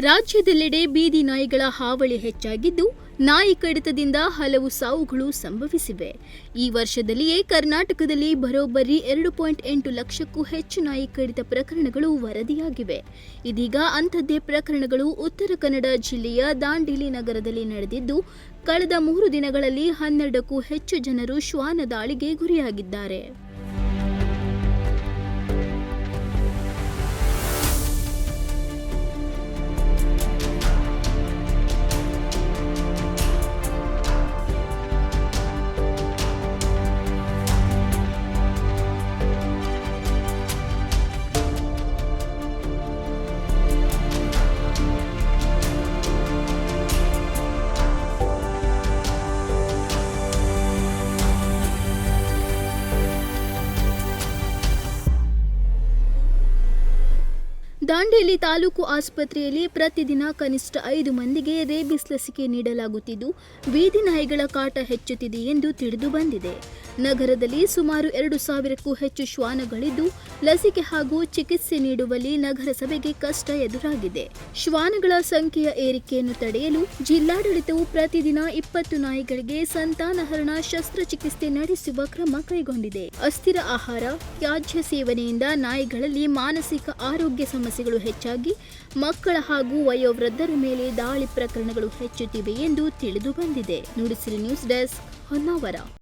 ರಾಜ್ಯದೆಲ್ಲೆಡೆ ಬೀದಿ ನಾಯಿಗಳ ಹಾವಳಿ ಹೆಚ್ಚಾಗಿದ್ದು, ನಾಯಿ ಕಡಿತದಿಂದ ಹಲವು ಸಾವುಗಳು ಸಂಭವಿಸಿವೆ. ಈ ವರ್ಷದಲ್ಲಿಯೇ ಕರ್ನಾಟಕದಲ್ಲಿ ಬರೋಬ್ಬರಿ ಎರಡು ಪಾಯಿಂಟ್ ಎಂಟು ಲಕ್ಷಕ್ಕೂ ಹೆಚ್ಚು ನಾಯಿ ಕಡಿತ ಪ್ರಕರಣಗಳು ವರದಿಯಾಗಿವೆ. ಇದೀಗ ಅಂಥದ್ದೇ ಪ್ರಕರಣಗಳು ಉತ್ತರ ಕನ್ನಡ ಜಿಲ್ಲೆಯ ದಾಂಡಿಲಿ ನಗರದಲ್ಲಿ ನಡೆದಿದ್ದು, ಕಳೆದ ಮೂರು ದಿನಗಳಲ್ಲಿ ಹನ್ನೆರಡಕ್ಕೂ ಹೆಚ್ಚು ಜನರು ಶ್ವಾನ ದಾಳಿಗೆ ಗುರಿಯಾಗಿದ್ದಾರೆ. ದಾಂಡೇಲಿ ತಾಲೂಕು ಆಸ್ಪತ್ರೆಯಲ್ಲಿ ಪ್ರತಿದಿನ ಕನಿಷ್ಠ ಐದು ಮಂದಿಗೆ ರೇಬಿಸ್ ಲಸಿಕೆ ನೀಡಲಾಗುತ್ತಿದ್ದು, ಬೀದಿ ನಾಯಿಗಳ ಕಾಟ ಹೆಚ್ಚುತ್ತಿದೆ ಎಂದು ತಿಳಿದು ಬಂದಿದೆ. ನಗರದಲ್ಲಿ ಸುಮಾರು ಎರಡು ಸಾವಿರಕ್ಕೂ ಹೆಚ್ಚು ಶ್ವಾನಗಳಿದ್ದು, ಲಸಿಕೆ ಹಾಗೂ ಚಿಕಿತ್ಸೆ ನೀಡುವಲ್ಲಿ ನಗರಸಭೆಗೆ ಕಷ್ಟ ಎದುರಾಗಿದೆ. ಶ್ವಾನಗಳ ಸಂಖ್ಯೆಯ ಏರಿಕೆಯನ್ನು ತಡೆಯಲು ಜಿಲ್ಲಾಡಳಿತವು ಪ್ರತಿದಿನ ಇಪ್ಪತ್ತು ನಾಯಿಗಳಿಗೆ ಸಂತಾನಹರಣ ಶಸ್ತ್ರಚಿಕಿತ್ಸೆ ನಡೆಸುವ ಕ್ರಮ ಕೈಗೊಂಡಿದೆ. ಅಸ್ಥಿರ ಆಹಾರ, ತ್ಯಾಜ್ಯ ಸೇವನೆಯಿಂದ ನಾಯಿಗಳಲ್ಲಿ ಮಾನಸಿಕ ಆರೋಗ್ಯ ಸಮಸ್ಯೆಗಳು ಹೆಚ್ಚಾಗಿ, ಮಕ್ಕಳ ಹಾಗೂ ವಯೋವೃದ್ಧರ ಮೇಲೆ ದಾಳಿ ಪ್ರಕರಣಗಳು ಹೆಚ್ಚುತ್ತಿವೆ ಎಂದು ತಿಳಿದು ಬಂದಿದೆ. Nudisiri news desk Honnavar.